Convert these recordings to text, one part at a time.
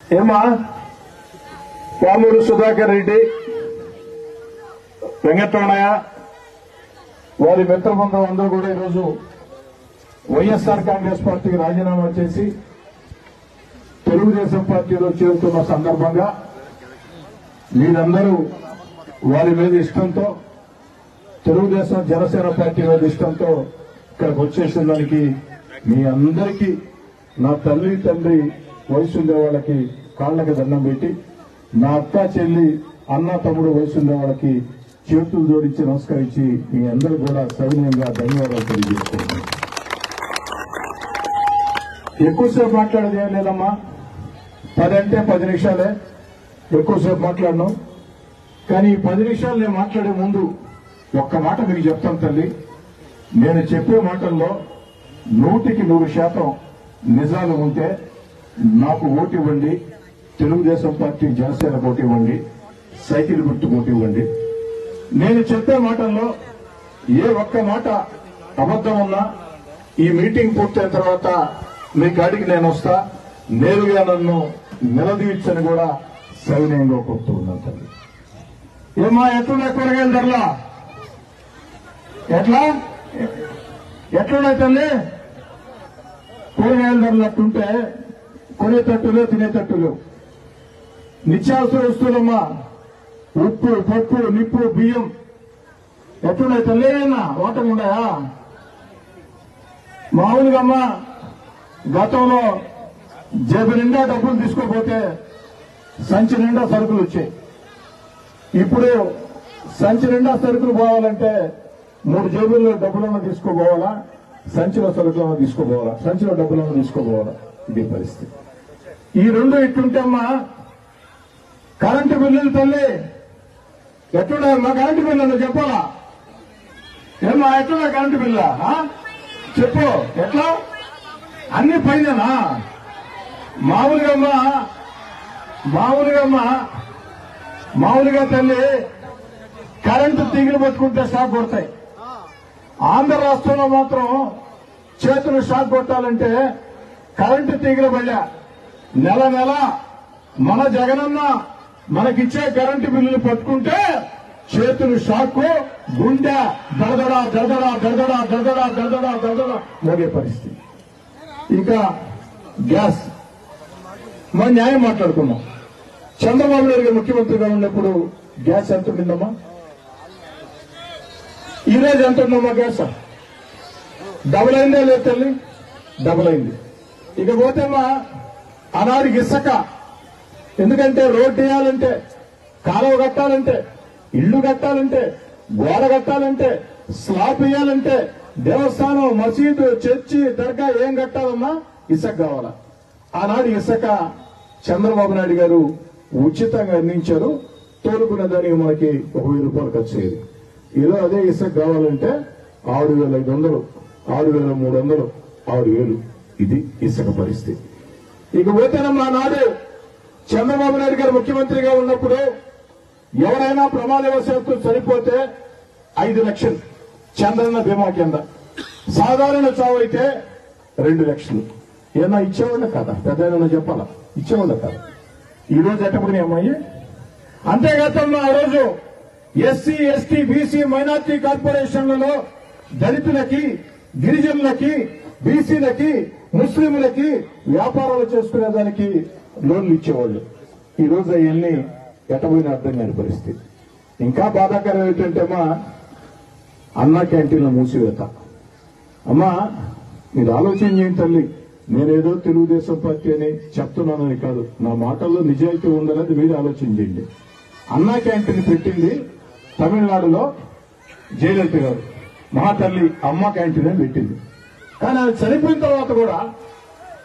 ఏమా? పామూరు సుధాకర్ రెడ్డి వెంకటరమణయ్య వారి మిత్ర బృందం అందరూ కూడా ఈరోజు వైఎస్ఆర్ కాంగ్రెస్ పార్టీకి రాజీనామా చేసి తెలుగుదేశం పార్టీలో చేరుతున్న సందర్భంగా వీరందరూ వారి మీద ఇష్టంతో తెలుగుదేశం జనసేన పార్టీ మీద ఇష్టంతో ఇక్కడికి వచ్చేసిన దానికి మీ అందరికీ నా తల్లి తండ్రి వయసు ఉండే వాళ్ళకి కాళ్ళకి దండం పెట్టి నా అక్క చెల్లి అన్న తమ్ముడు వయసు ఉండే వాళ్ళకి చేతులు జోడించి నమస్కరించి మీ అందరూ కూడా సవినయంగా ధన్యవాదాలు తెలియజేసుకుంటున్నాను. ఎక్కువసేపు మాట్లాడేది ఏం లేదమ్మా. పది అంటే పది నిమిషాలే ఎక్కువసేపు మాట్లాడను. కానీ ఈ పది నిమిషాలు నేను మాట్లాడే ముందు ఒక్క మాట మీకు చెప్తాను తల్లి. నేను చెప్పే మాటల్లో నూటికి నూరు శాతం నిజాలు ఉంటే నాకు ఓటు ఇవ్వండి. తెలుగుదేశం పార్టీ జనసేన ఓటు ఇవ్వండి. సైకిల్ గుర్తు ఓటు ఇవ్వండి. నేను చెప్పే మాటల్లో ఏ ఒక్క మాట అబద్ధం ఉన్నా ఈ మీటింగ్ పూర్తయిన తర్వాత మీ కాడికి నేను వస్తా. నేరుగా నన్ను నిలదీర్చని కూడా సవినయంగా కోరుతూ ఉన్నాను తల్లి ఏమా ఎట్లున్నాయి కూరగాయల ధరలా? ఎట్లా? ఎట్లున్నాయి తల్లి కూరగాయల ధరలు అట్టుంటే కొనేటట్టులు తినేటట్టులు. నిత్యావసర వస్తువులమ్మా ఉప్పు పప్పు నిప్పు బియ్యం. ఎట్లున్నాయి తల్లి? అన్నా ఓటం ఉన్నాయా? మామూలుగా అమ్మా గతంలో జేబు నిండా డబ్బులు తీసుకోపోతే సంచి నిండా సరుకులు వచ్చాయి. ఇప్పుడు సంచి నిండా సరుకులు పోవాలంటే మూడు జేబుల్లో డబ్బులను తీసుకోపోవాలా? సంచిలో సరుకులను తీసుకోపోవాలా? సంచిలో డబ్బులను తీసుకోపోవాలా? ఇది పరిస్థితి. ఈ రెండు ఇట్టుంటే అమ్మా కరెంటు బిల్లులు తల్లి. ఎట్టుడా మా కరెంటు బిల్లు చెప్పాలా? ఏమ్మా ఎట్లా కరెంటు బిల్లా? చెప్పు ఎట్లా? అన్ని పైననా మామూలుగా అమ్మా మామూలుగా అమ్మా మామూలుగా తల్లి కరెంటు తీగలు పట్టుకుంటే షాక్ కొడతాయి. ఆంధ్ర రాష్ట్రంలో మాత్రం చేతులు షాక్ కొట్టాలంటే కరెంటు తీగలు పడ్డా. నెల నెల మన జగనన్న మనకిచ్చే కరెంటు బిల్లులు పట్టుకుంటే చేతులు షాక్కు గుండె దడదడా దడదడా దడదడా దడదడా దడదడా దడదడా మోగే పరిస్థితి. ఇంకా గ్యాస్. మన న్యాయం మాట్లాడుకున్నాం చంద్రబాబు నాయుడు గారు ముఖ్యమంత్రిగా ఉన్నప్పుడు గ్యాస్ ఎంత ఉండిందమ్మా? ఈరోజు ఎంత ఉందమ్మా గ్యాస్? డబుల్ అయిందా లేదు తల్లి? డబుల్ అయింది. ఇక పోతేమ్మా అనాది ఇసుక. ఎందుకంటే రోడ్డు వేయాలంటే కాలువ కట్టాలంటే ఇల్లు కట్టాలంటే గోడ కట్టాలంటే స్లాబ్ వేయాలంటే దేవస్థానం మసీదు చర్చి దర్గా ఏం కట్టాలన్నా ఇసుక కావాలా. ఆనాడు ఇసుక చంద్రబాబు నాయుడు గారు ఉచితంగా అందించారు. తోలుకునే దానికి మనకి ఒక వెయ్యి రూపాయలు ఖర్చు అయ్యేది. ఈరోజు అదే ఇసుక కావాలంటే ఆరు వేల ఐదు వందలు ఆరు వేల మూడు వందలు ఆరు వేలు. ఇది ఇసుక పరిస్థితి. ఇక పోతేనమ్మా నాడు చంద్రబాబు నాయుడు గారు ముఖ్యమంత్రిగా ఉన్నప్పుడు ఎవరైనా ప్రమాదవశాత్తు చనిపోతే ఐదు లక్షలు. చంద్రన్న బీమా కింద. సాధారణ చావు అయితే రెండు లక్షలు. ఏమన్నా ఇచ్చేవాళ్ళ కదా? పెద్ద ఏమన్నా చెప్పాలా? ఇచ్చేవాళ్ళ కదా? ఈ రోజు ఎట్టబడినాయి అమ్మాయి? అంతేకాదమ్మా ఆ రోజు ఎస్సీ ఎస్టీ బీసీ మైనార్టీ కార్పొరేషన్లలో దళితులకి గిరిజనులకి బీసీలకి ముస్లింలకి వ్యాపారాలు చేసుకునే దానికి లోన్లు ఇచ్చేవాళ్ళు. ఈ రోజు అవన్నీ ఎట్టబోయిన అర్థం కాని పరిస్థితి. ఇంకా బాధాకరం ఏంటంటే అమ్మా అన్నా క్యాంటీన్ల మూసివేత. అమ్మా మీరు ఆలోచన చేయండి తల్లి? నేనేదో తెలుగుదేశం పార్టీ అని చెప్తున్నానని కాదు. నా మాటల్లో నిజాయితీ ఉందనేది మీరు ఆలోచన చేయండి. అన్నా క్యాంటీన్ పెట్టింది తమిళనాడులో జయలలిత గారు. మహాతల్లి అమ్మ క్యాంటీన్ అని పెట్టింది. కానీ ఆమె చనిపోయిన తర్వాత కూడా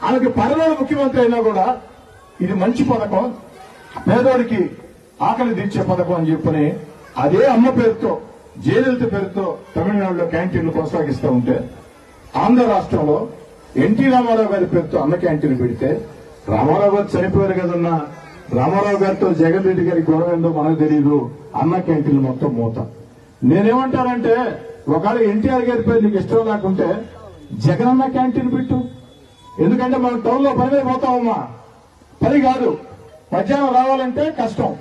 ఆమెకి పరలోని ముఖ్యమంత్రి అయినా కూడా ఇది మంచి పథకం పేదోడికి ఆకలి తీర్చే పథకం అని చెప్పని అదే అమ్మ పేరుతో జయలలిత పేరుతో తమిళనాడులో క్యాంటీన్లు కొనసాగిస్తూ ఉంటే ఆంధ్ర రాష్ట్రంలో ఎన్టీ రామారావు గారి పేరుతో అన్న క్యాంటీన్ పెడితే రామారావు గారు చనిపోయారు కదన్నా? రామారావు గారితో జగన్ రెడ్డి గారి గొడవ ఏందో మనకు తెలియదు అన్న క్యాంటీన్ మొత్తం మూత. నేనేమంటానంటే ఒకవేళ ఎన్టీఆర్ గారి పేరు నీకు ఇష్టం లేకుంటే జగనన్న క్యాంటీన్ పెట్టు. ఎందుకంటే మనం టౌన్లో పని పోతామమ్మా పని కాదు. మధ్యాహ్నం రావాలంటే కష్టం.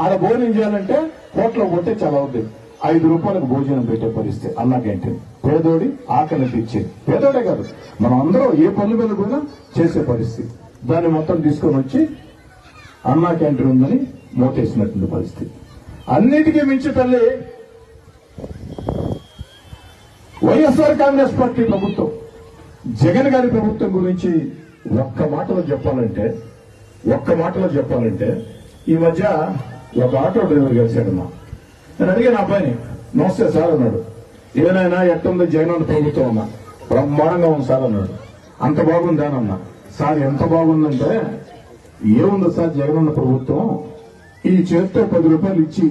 ఆడ భోజనం చేయాలంటే హోటల్లో కొట్టే చాలా అవుతుంది ఐదు రూపాయలకు భోజనం పెట్టే పరిస్థితి. అన్న క్యాంటీన్. పేదోడి ఆకలి తీర్చేది పేదోడే కాదు. మనం అందరం ఏ పనుల మీద కూడా చేసే పరిస్థితి. దాన్ని మొత్తం తీసుకొని వచ్చి అన్నా క్యాంటీన్ ఉందని మోటేసినటువంటి పరిస్థితి. అన్నిటికీ మించి తల్లి వైఎస్ఆర్ కాంగ్రెస్ పార్టీ ప్రభుత్వం జగన్ గారి ప్రభుత్వం గురించి ఒక్క మాటలో చెప్పాలంటే ఒక్క మాటలో చెప్పాలంటే ఈ మధ్య ఒక ఆటో డ్రైవర్ కలిశాడమ్మా. నేను అడిగాను అబ్బాయిని నమస్తే సార్ అన్నాడు. ఏదైనా ఎట్టుంది జగన్ ప్రభుత్వం అన్నా బ్రహ్మాండంగా ఉంది సార్ అన్నాడు. అంత బాగుందానన్నా సార్ ఎంత బాగుందంటే ఏముంది సార్ జగన్ అన్న ప్రభుత్వం? ఈ చేత్తో పది రూపాయలు ఇచ్చి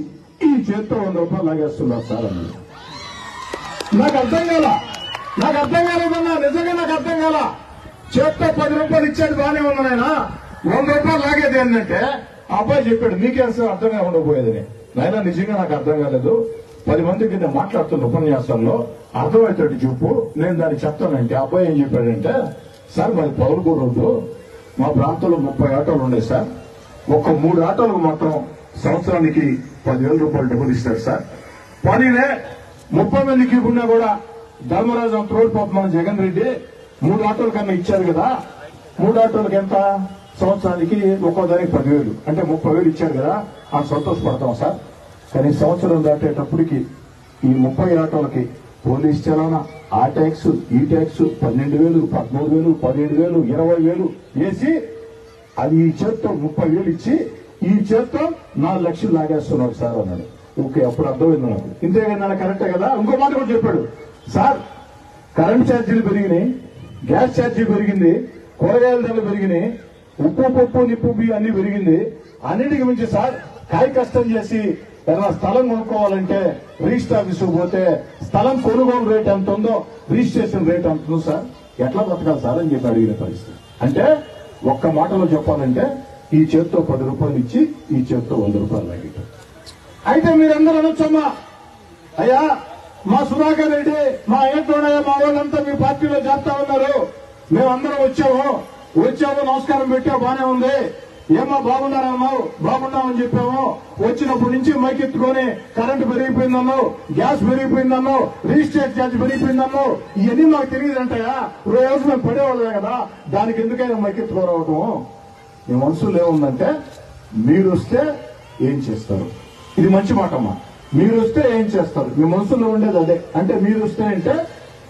ఈ చేత్తో వంద రూపాయలు లాగేస్తున్నారు సార్ అన్నాడు. నాకు అర్థం కాల? నాకు అర్థం కాలేదన్నా నిజంగా నాకు అర్థం కాల? చేత్తో పది రూపాయలు ఇచ్చాడు బానే ఉన్నాయన వంద రూపాయలు లాగేది ఏంటంటే ఆ అబ్బాయి చెప్పాడు మీకేం అర్థం కాకుండా పోయేది నాయన నిజంగా నాకు అర్థం కాలేదు. పది మంది కింద మాట్లాడుతున్న ఉపన్యాసంలో అర్థమవుతాడు చెప్పు నేను దాన్ని చెప్తానంటే అబ్బాయి ఏం చెప్పాడంటే సార్ మరి పౌరుకూరు రోడ్డు. మా ప్రాంతంలో ముప్పై ఆటోలు ఉన్నాయి సార్. ఒక మూడు ఆటోలకు మాత్రం సంవత్సరానికి పదివేల రూపాయలు డబ్బులు ఇస్తారు సార్. పనినే ముప్పై మందికి ఉన్నా కూడా ధర్మరాజు అంత పాప మన జగన్ రెడ్డి మూడు ఆటోల కన్నా ఇచ్చారు కదా. మూడు ఆటోలకి ఎంత? సంవత్సరానికి ఒక్కో దానికి పదివేలు. అంటే ముప్పై వేలు ఇచ్చారు కదా. ఆ సంతోషపడతాం సార్. కానీ సంవత్సరం దాటేటప్పటికి ఈ ముప్పై ఆటోలకి పోలీస్ చలానా ఆ ట్యాక్స్ ఈ ట్యాక్స్ పన్నెండు వేలు పదమూడు వేలు పదిహేడు వేలు ఇరవై వేలు వేసి అది ఈ చేత్తో ముప్పై వేలు ఇచ్చి ఈ చేత్తో నాలుగు లక్షలు లాగేస్తున్నాడు సార్ అన్నాడు. ఓకే అప్పుడు అర్థమైంది నాకు. ఇంతే కదా కరెక్టే కదా? ఇంకో మాట కూడా చెప్పాడు. సార్ కరెంట్ ఛార్జీలు పెరిగినాయి గ్యాస్ ఛార్జీ పెరిగింది కూరగాయల ధరలు పెరిగినాయి ఉప్పు పప్పు నిప్పు బియ్యం అన్ని పెరిగింది. అన్నిటికి మించి సార్ కాయ కష్టం చేసి ఏదైనా స్థలం కొనుక్కోవాలంటే రిజిస్టర్ ఆఫీసుకు పోతే స్థలం కొనుగోలు రేట్ ఎంత ఉందో రిజిస్ట్రేషన్ రేట్ ఎంత ఉందో సార్ ఎట్లా బతకాలి సార్ అని చెప్పి అడిగిన పరిస్థితి. అంటే ఒక్క మాటలో చెప్పాలంటే ఈ చేత్తో పది రూపాయలు ఇచ్చి ఈ చేత్తో వంద రూపాయలు లాగేట అయితే మీరందరూ అనొచ్చమ్మా. అయ్యా మా సుధాకర్ రెడ్డి మా ఏంటోడయ్యా మా వాళ్ళంతా మీ పార్టీలో చేస్తా ఉన్నారు. మేమందరం వచ్చాము. వచ్చాము నమస్కారం పెట్టావు బానే ఉంది. ఏమా బాగున్నారన్నావు బాగున్నామని చెప్పాము. వచ్చినప్పటి నుంచి మైకెత్తుకొని కరెంటు పెరిగిపోయిందన్నావు గ్యాస్ పెరిగిపోయిందన్నావు రిజిస్ట్రేట్ ఛార్జ్ పెరిగిపోయిందన్నావు ఇవన్నీ మాకు తెలియదంటాయా రోజు మేము పడేవాళ్ళమే కదా. దానికి ఎందుకైనా మైకెత్తుకోరావటం మీ మనసులో ఏముందంటే మీరు వస్తే ఏం చేస్తారు? ఇది మంచి మాట అమ్మా. మీరు వస్తే ఏం చేస్తారు? మీ మనసులో ఉండేది అదే. అంటే మీరు వస్తే అంటే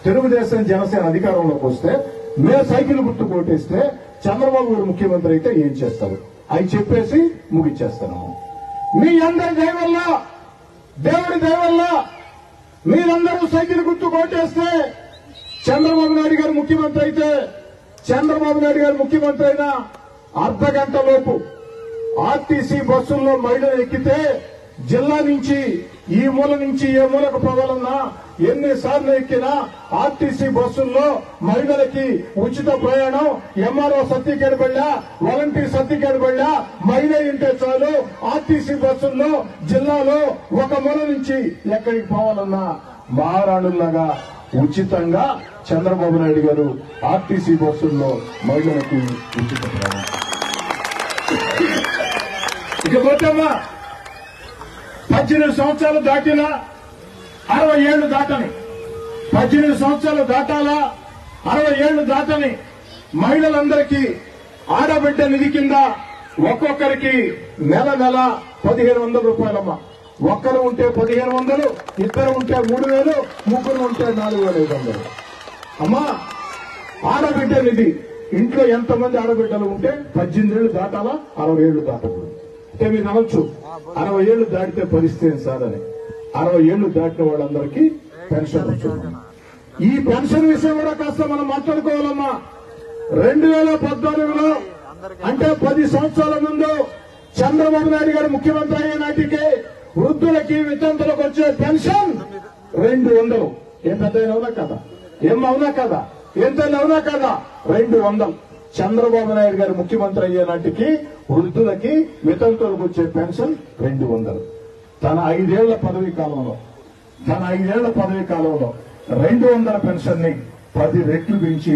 తెలుగుదేశం జనసేన అధికారంలోకి వస్తే మేము సైకిల్ గుర్తు కొట్టేస్తే చంద్రబాబు గారు ముఖ్యమంత్రి అయితే ఏం చేస్తారు? అవి చెప్పేసి ముగించేస్తాను మీ అందరి దయ దేవుడి దయ మీరందరూ సైకిల్ గుర్తు కొట్టేస్తే చంద్రబాబు నాయుడు గారు ముఖ్యమంత్రి అయితే చంద్రబాబు నాయుడు గారు ముఖ్యమంత్రి అయినా అర్ధ గంట లోపు ఆర్టీసీ బస్సుల్లో మహిళలు ఎక్కితే జిల్లా నుంచి ఈ మూల నుంచి ఏ మూలకు పోవాలన్నా ఎన్నిసార్లు ఎక్కినా ఆర్టీసీ బస్సుల్లో మహిళలకి ఉచిత ప్రయాణం ఎంఆర్ఓ సర్టిఫికేట్ బళ్ళా వాలంటీర్ సర్టిఫికేట్ బళ్ళా మహిళ ఉంటే చాలు ఆర్టీసీ బస్సుల్లో జిల్లాలో ఒక మూల నుంచి ఎక్కడికి పోవాలన్నా మహారాణుల్లాగా ఉచితంగా చంద్రబాబు నాయుడు గారు ఆర్టీసీ బస్సుల్లో మహిళలకి ఉచిత ప్రయాణం. ఇకపోతే పద్దెనిమిది సంవత్సరాలు దాటినా అరవై ఏళ్ళు దాటని. పద్దెనిమిది సంవత్సరాలు దాటాలా అరవై ఏళ్ళు దాటని మహిళలందరికీ ఆడబిడ్డ నిధి కింద ఒక్కొక్కరికి నెల నెల పదిహేను వందల రూపాయలమ్మ. ఒక్కరు ఉంటే పదిహేను వందలు ఇద్దరు ఉంటే మూడు వేలు ముగ్గురు ఉంటే నాలుగు వేల ఐదు వందలు. అమ్మా ఆడబిడ్డ నిధి. ఇంట్లో ఎంతమంది ఆడబిడ్డలు ఉంటే పద్దెనిమిది ఏళ్ళు దాటాలా అరవై ఏళ్ళు దాటకూడదు. అంటే మీరు అనొచ్చు అరవై ఏళ్ళు దాటితే పరిస్థితి ఏం సార్ అని అరవై ఏళ్ళు దాటిన వాళ్ళందరికీ పెన్షన్ వచ్చింది ఈ పెన్షన్ విషయం కూడా కాస్త మనం మాట్లాడుకోవాలమ్మా. రెండు వేల పద్నాలుగులో అంటే పది సంవత్సరాల ముందు చంద్రబాబు నాయుడు గారు ముఖ్యమంత్రి అయ్యే నాటికి వృద్ధులకి వితంతులకు వచ్చే పెన్షన్ రెండు వందలు. ఏం పెద్ద అవునా కదా? ఏం అవునా కదా? ఎంత అవునా కదా? రెండు వందలు. చంద్రబాబు నాయుడు గారు ముఖ్యమంత్రి అయ్యే నాటికి వృద్ధులకి వితంతులకు వచ్చే పెన్షన్ రెండు వందలు. తన ఐదేళ్ళ పదవీ కాలంలో తన ఐదేళ్ళ పదవీ కాలంలో రెండు వందల పెన్షన్ని పది రెట్లు పెంచి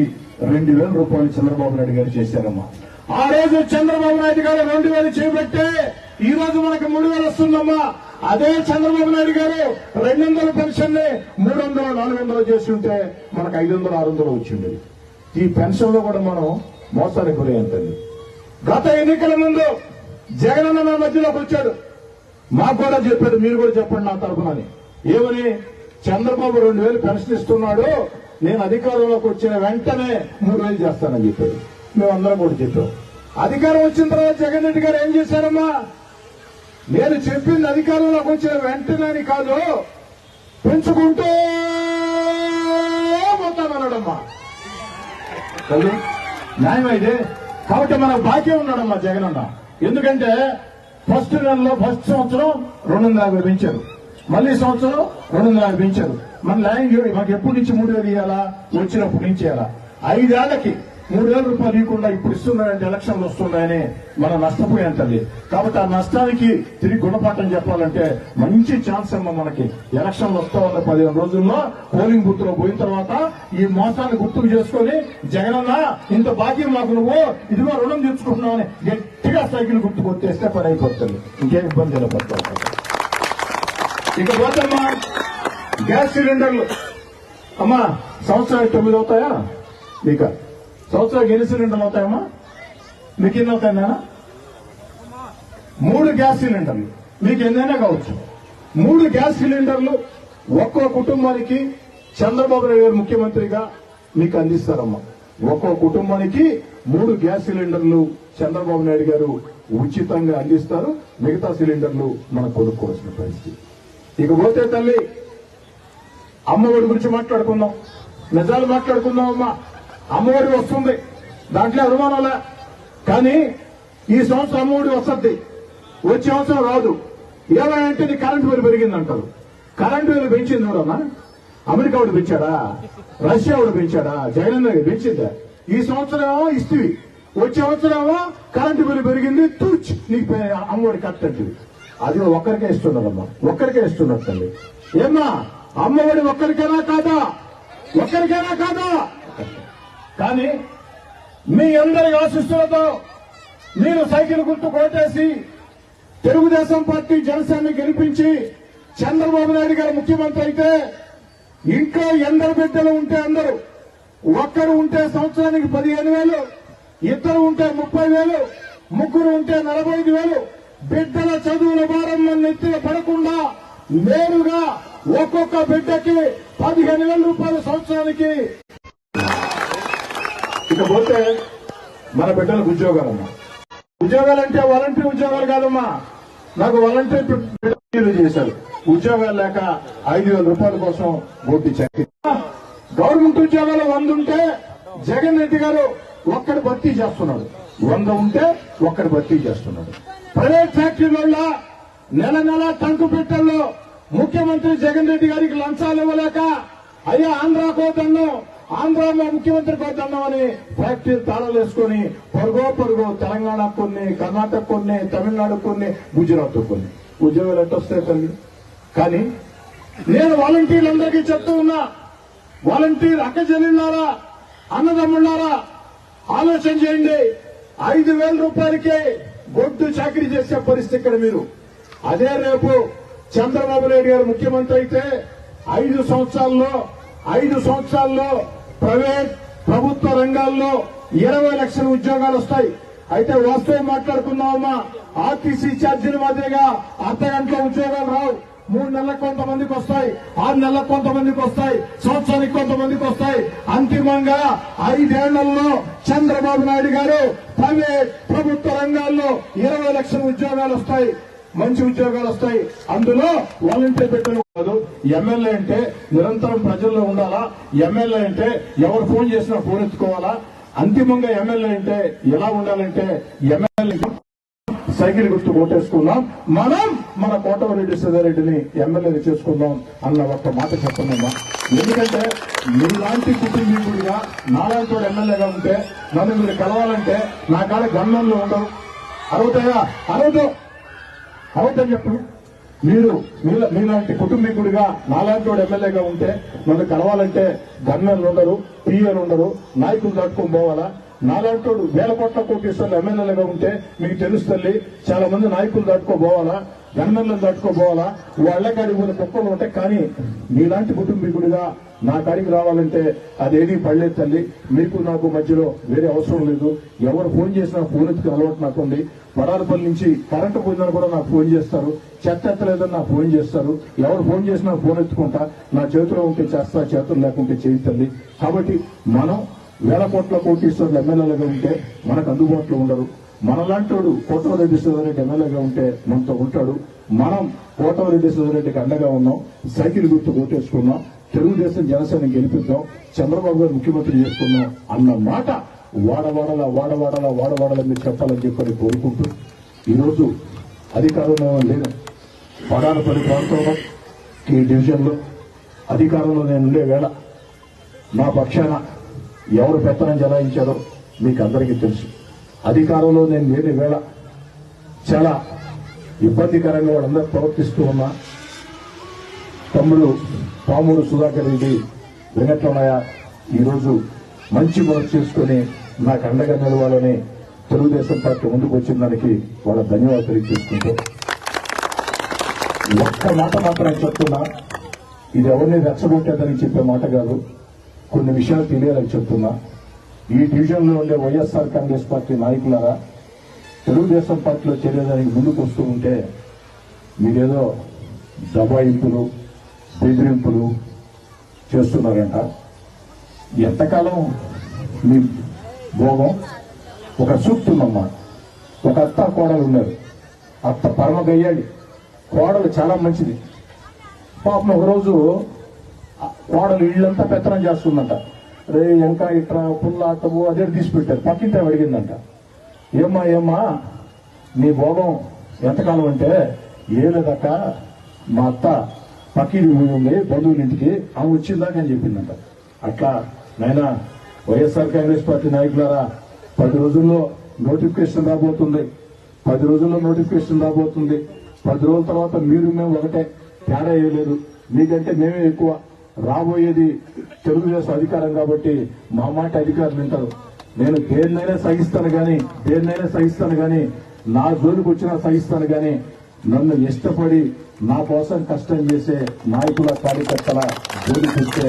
రెండు వేల రూపాయలు చంద్రబాబు నాయుడు గారు చేశారమ్మా. ఆ రోజు చంద్రబాబు నాయుడు గారు రెండు వేలు చేపట్టే ఈ రోజు మనకు మూడు వేలు వస్తుందమ్మా. అదే చంద్రబాబు నాయుడు గారు రెండు వందల పెన్షన్ని మూడు వందలు నాలుగు వందలు చేసి ఉంటే మనకు ఐదు వందలు ఆరు వందలు వచ్చిండేది ఈ పెన్షన్లో కూడా మనం మోసానికి గురయ్యంతండి గత ఎన్నికల ముందు జగనన్న నా మధ్యలోకి వచ్చాడు. మాకు కూడా చెప్పాడు మీరు కూడా చెప్పండి నా తరపునని ఏమని? చంద్రబాబు రెండు వేలు పెన్షన్ ఇస్తున్నాడు నేను అధికారంలోకి వచ్చిన వెంటనే మూడు వేలు చేస్తానని చెప్పాడు. మేమందరం కూడా చెప్పాం. అధికారం వచ్చిన తర్వాత జగన్ రెడ్డి గారు ఏం చేశారమ్మా? నేను చెప్పింది అధికారంలోకి వచ్చిన వెంటనే అని కాదు పెంచుకుంటూ పోతానన్నాడమ్మా. కదా? న్యాయమైంది. కాబట్టి మనకు బాకీ ఉన్నాడమ్మా జగన్ అన్న. ఎందుకంటే ఫస్ట్ నెలలో ఫస్ట్ సంవత్సరం రెండు యాభై పెంచారు. మళ్ళీ సంవత్సరం రెండు యాభై పెంచారు. మన న్యాయం మాకు ఎప్పటి నుంచి మూడు వేలు ఇవ్వాలా? వచ్చినప్పటి నుంచి ఇవ్వాలా ఐదేళ్ళకి మూడు వేల రూపాయలు ఇవ్వకుండా ఇప్పుడు ఇస్తున్నారంటే ఎలక్షన్లు వస్తున్నాయని మనం నష్టపోయాం తల్లి కాబట్టి ఆ నష్టానికి తిరిగి గుణపాఠం చెప్పాలంటే మంచి ఛాన్స్ అమ్మ మనకి. ఎలక్షన్లు వస్తా ఉన్న పదిహేను రోజుల్లో పోలింగ్ బూత్లో పోయిన తర్వాత ఈ మోసాన్ని గుర్తుకు చేసుకొని జగనన్న ఇంత బాకీ మాకు నువ్వు. ఇదిగో రుణం తెచ్చుకుంటున్నావు అని గట్టిగా సైకిల్ గుర్తుకు వచ్చేస్తే పని అయిపోతుంది. ఇంకేం ఇబ్బంది లేకపోతుంది ఇక పోతమ్మా గ్యాస్ సిలిండర్లు. అమ్మా సంవత్సరానికి తొమ్మిది అవుతాయా? ఇక. సంవత్సరానికి ఎన్ని సిలిండర్లు అవుతాయమ్మా? మీకు ఎన్ని అవుతాయన్నా మూడు గ్యాస్ సిలిండర్లు. మీకు ఎన్నైనా కావచ్చు. మూడు గ్యాస్ సిలిండర్లు ఒక్కో కుటుంబానికి చంద్రబాబు నాయుడు గారు ముఖ్యమంత్రిగా మీకు అందిస్తారమ్మా. ఒక్కో కుటుంబానికి మూడు గ్యాస్ సిలిండర్లు చంద్రబాబు నాయుడు గారు ఉచితంగా అందిస్తారు. మిగతా సిలిండర్లు మనం కొనుక్కోవాల్సిన పరిస్థితి. ఇకపోతే తల్లి అమ్మఒడి గురించి మాట్లాడుకుందాం. నిజాలు మాట్లాడుకుందాం అమ్మా అమ్మఒడి వస్తుంది. దాంట్లో అనుమానాలే కానీ ఈ సంవత్సరం అమ్మఒడి వస్తుంది. వచ్చే సంవత్సరం రాదు. ఏమంటే నీ కరెంటు బిల్లు పెరిగింది అంటారు కరెంటు బిల్లు పెంచింది ఎవరన్నా అమెరికా వాడు పెంచాడా? రష్యా వాడు పెంచాడా? జగన్ పెంచిందా? ఈ సంవత్సరం ఏమో వచ్చే సంవత్సరం ఏమో కరెంటు బిల్లు పెరిగింది. తూచ్! నీకు అమ్మఒడి కరెక్ట్ అంటుంది అది ఒక్కరికే ఇస్తున్నారమ్మా. ఒక్కరికే ఇస్తున్నారు తల్లి. ఏమ్మా? అమ్మఒడి ఒక్కరికైనా కాదా? ఒక్కరికైనా కాదా? కానీ మీ అందరి ఆశిస్తులతో మీరు సైకిల్ గుర్తు కొట్టేసి తెలుగుదేశం పార్టీ జనసేన గెలిపించి చంద్రబాబు నాయుడు గారు ముఖ్యమంత్రి అయితే ఇంట్లో ఎందరు బిడ్డలు ఉంటే అందరూ ఒక్కరు ఉంటే సంవత్సరానికి పదిహేను వేలు ఇద్దరు ఉంటే ముప్పై వేలు ముగ్గురు ఉంటే నలభై ఐదు వేలు. బిడ్డల చదువుల భారం నెత్తిన పడకుండా నేరుగా ఒక్కొక్క బిడ్డకి పదిహేను వేల రూపాయలు సంవత్సరానికి ఇకపోతే మన బిడ్డలకు ఉద్యోగాలమ్మా. ఉద్యోగాలంటే వాలంటీర్ ఉద్యోగాలు కాదమ్మా. నాకు వాలంటీర్ చేశారు. ఉద్యోగాలు లేక ఐదు వేల రూపాయల కోసం ఓటు చాకి గవర్నమెంట్ ఉద్యోగాలు వంద ఉంటే జగన్ రెడ్డి గారు ఒక్కడి భర్తీ చేస్తున్నాడు. వంద ఉంటే ఒక్కడి భర్తీ చేస్తున్నాడు. ప్రైవేట్ ఫ్యాక్టరీలలో నెల నెల టంకు పెట్టల్లో ముఖ్యమంత్రి జగన్ రెడ్డి గారికి లంచాలు ఇవ్వలేక అయ్యా ఆంధ్ర ఆంధ్రాలో ముఖ్యమంత్రి కోతన్నం ఫ్యాక్టరీ తాళాలు వేసుకొని పొరుగో పొరుగో తెలంగాణ కొన్ని కర్ణాటక కొన్ని తమిళనాడు కొన్ని గుజరాత్ కొన్ని. ఉద్యోగాలు ఎట్టొస్తాయి తల్లి? కానీ నేను వాలంటీర్లందరికీ చెప్తూ ఉన్నా వాలంటీర్ అక్క చెల్లిన్నారా అన్నదమ్ముళ్ళారా ఆలోచన చేయండి. ఐదు వేల రూపాయలకే గొడ్డు చాకరీ చేసే పరిస్థితి ఇక్కడ మీరు. అదే రేపు చంద్రబాబు నాయుడు గారు ముఖ్యమంత్రి అయితే ఐదు సంవత్సరాల్లో ఐదు సంవత్సరాల్లో ప్రైవేట్ ప్రభుత్వ రంగాల్లో ఇరవై లక్షల ఉద్యోగాలు వస్తాయి. అయితే వాస్తవం మాట్లాడుకుందామమ్మా. ఆర్టీసీ ఛార్జీల మాదిరిగా అర్ధ గంటల ఉద్యోగాలు రావు. మూడు నెలలకు కొంతమందికి వస్తాయి. ఆరు నెలలకు కొంతమందికి వస్తాయి. సంవత్సరానికి కొంతమందికి వస్తాయి. అంతిమంగా ఐదేళ్ళలో చంద్రబాబు నాయుడు గారు ప్రైవేట్ ప్రభుత్వ రంగాల్లో ఇరవై లక్షల ఉద్యోగాలు వస్తాయి. మంచి ఉద్యోగాలు వస్తాయి. అందులో వాలంటీర్ పెట్టడం కాదు. ఎమ్మెల్యే అంటే నిరంతరం ప్రజల్లో ఉండాలా? ఎమ్మెల్యే అంటే ఎవరు ఫోన్ చేసినా ఫోన్ ఎత్తుకోవాలా? అంతిమంగా ఎమ్మెల్యే అంటే ఎలా ఉండాలంటే ఎమ్మెల్యే సైకిల్ గుర్తు ఓటేసుకుందాం మనం మన కోటమిరెడ్డి సుధారెడ్డిని ఎమ్మెల్యేగా చేసుకుందాం అన్న ఒక్క మాట చెప్పండమ్మా ఎందుకంటే మీలాంటి కుటుంబీకుడిగా నాలాంటి వాడు ఎమ్మెల్యేగా ఉంటే నన్ను మీరు కలవాలంటే నా కాడ గన్నంలో ఉండవు. అరుగుతాయా అరవదు అవద్దని చెప్పు మీరు మీలాంటి కుటుంబీకుడిగా నాలాంటి వాడు ఎమ్మెల్యేగా ఉంటే నన్ను కలవాలంటే గన్నర్లు ఉండరు పిఎలు ఉండరు నాయకులు దాటుకొని పోవాలా? నాలాంటోడు వేల కోట్ల కోటేశ్వర్లు ఎమ్మెల్యేలుగా ఉంటే మీకు తెలుస్తుంది చాలా మంది నాయకులు దాటుకోబోవాలా గన్మెన్లను దాటుకోబోవాలా వాళ్ళ కాడికి పోయిన కుక్కలు ఉంటాయి కానీ మీలాంటి కుటుంబీకుడిగా నా కాడికి రావాలంటే అదేది పడలేదు తల్లి. మీకు నాకు మధ్యలో వేరే అవసరం లేదు. ఎవరు ఫోన్ చేసినా ఫోన్ ఎత్తుకు అలవాటు నాకుంది. పడాలపల్లి నుంచి కరెంటు పోయిందని కూడా నాకు ఫోన్ చేస్తారు. చెత్త ఎత్తలేదని నాకు ఫోన్ చేస్తారు. ఎవరు ఫోన్ చేసినా ఫోన్ ఎత్తుకుంటా. నా చేతిలో ఉంటే చేస్తా చేతులు లేకుంటే చేయి తల్లి. కాబట్టి మనం వేల కోట్ల కోటీశ్వరులు ఎమ్మెల్యేలుగా ఉంటే మనకు అందుబాటులో ఉండరు. మనలాంటోడు కోటమరెడ్డి సుధారెడ్డి ఎమ్మెల్యేగా ఉంటే మనతో ఉంటాడు. మనం కోటమరెడ్డి సుధారెడ్డికి అండగా ఉన్నాం. సైకిల్ గుర్తు కొట్టేసుకున్నాం. తెలుగుదేశం జనసేన గెలిపిద్దాం. చంద్రబాబు గారు ముఖ్యమంత్రి చేసుకున్నాం అన్న మాట వాడవాడలా వాడవాడలా వాడవాడలా మీరు చెప్పాలని చెప్పని కోరుకుంటూ ఈరోజు అధికారంలో లేదు. పడాలపల్లి ప్రాంతంలో ఈ డివిజన్లో అధికారంలో నేను ఉండే వేళ నా పక్షాన ఎవరు పెత్తనం జలాయించారో మీకు అందరికీ తెలుసు. అధికారంలో నేను లేని వేళ చాలా ఇబ్బందికరంగా వాళ్ళందరూ ప్రవర్తిస్తూ ఉన్నా. తమ్ముడు పామూరు సుధాకర్ రెడ్డి వెంకట్రమయ్య ఈరోజు మంచి పనులు చేసుకుని నాకు అండగా నిలవాలని తెలుగుదేశం పార్టీ ముందుకు వచ్చిన దానికి వాళ్ళ ధన్యవాదాలు తెలియజేసుకుంటూ. ఒక్క మాట మాత్రం చెప్తున్నా. ఇది ఎవరిని రెచ్చగొట్టేదని చెప్పే మాట కాదు. కొన్ని విషయాలు తెలియాలని చెప్తున్నా. ఈ డివిజన్లో ఉండే వైఎస్ఆర్ కాంగ్రెస్ పార్టీ నాయకులారా తెలుగుదేశం పార్టీలో చేరేదానికి ముందుకు వస్తూ ఉంటే మీరేదో దబాయింపులు బెదిరింపులు చేస్తున్నారంట. ఎంతకాలం మీ భోగం? ఒక సూక్తుందమ్మా ఒక అత్త కోడలు ఉన్నారు. అత్త పరమ గయ్యాడి కోడలు చాలా మంచిది. పాపం ఒకరోజు కోడలు ఇళ్ళంతా పెత్తనం చేస్తుందంట. రే ఇంకా ఇట్రా పుల్ల అత్తవు అదే తీసి పెట్టారు. పక్కింటి అడిగిందంట. ఏమ్మా ఏమ్మా నీ భోగం ఎంతకాలం అంటే? ఏ లేదక్క మా అత్త పక్కింటి ఉంది బంధువుల ఇంటికి ఆమె వచ్చిందాక అని చెప్పిందంట. అట్లా నాయనా వైఎస్ఆర్ కాంగ్రెస్ పార్టీ నాయకులారా పది రోజుల్లో నోటిఫికేషన్ రాబోతుంది. పది రోజుల్లో నోటిఫికేషన్ రాబోతుంది. పది రోజుల తర్వాత మీరు మేము ఒకటే తేడా వేయలేదు మీకంటే మేమే ఎక్కువ. రాబోయేది తెలుగుదేశం అధికారం కాబట్టి మా మాట అధికారులు వింటారు. నేను దేన్నైనా సహిస్తాను గాని దేన్నైనా సహిస్తాను గాని నా జోలికి వచ్చినా సహిస్తాను గాని నన్ను ఇష్టపడి నా కోసం కష్టం చేసే నాయకుల కార్యకర్తల జోలికి వస్తే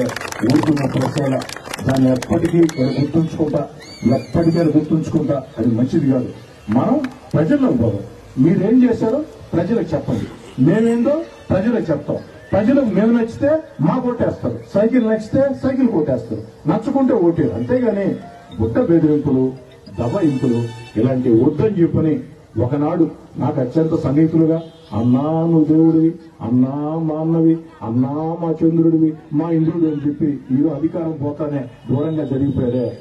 ఊరుకున్న ప్రశ్న దాన్ని ఎప్పటికీ గుర్తుంచుకుంటా ఎప్పటికీ గుర్తుంచుకుంటా. అది మంచిది కాదు. మనం ప్రజల్లో పోదాం మీరేం చేశారో ప్రజలకు చెప్పండి. మేమేందో ప్రజలకు చెప్తాం. ప్రజలకు మేము నచ్చితే మా కొట్టేస్తారు. సైకిల్ నచ్చితే సైకిల్ కొట్టేస్తారు. నచ్చుకుంటే ఓటేరు. అంతేగాని బుట్ట బెదిరింపులు దబాయింపులు ఇలాంటి వద్దని చెప్పని ఒకనాడు నాకు అత్యంత సన్నిహితులుగా అన్నా నువ్వు దేవుడివి. అన్నా మా అన్నవి అన్నా మా చంద్రుడివి. మా ఇంద్రుడు అని చెప్పి ఈరోజు అధికారం పోతానే. దూరంగా జరిగిపోయారే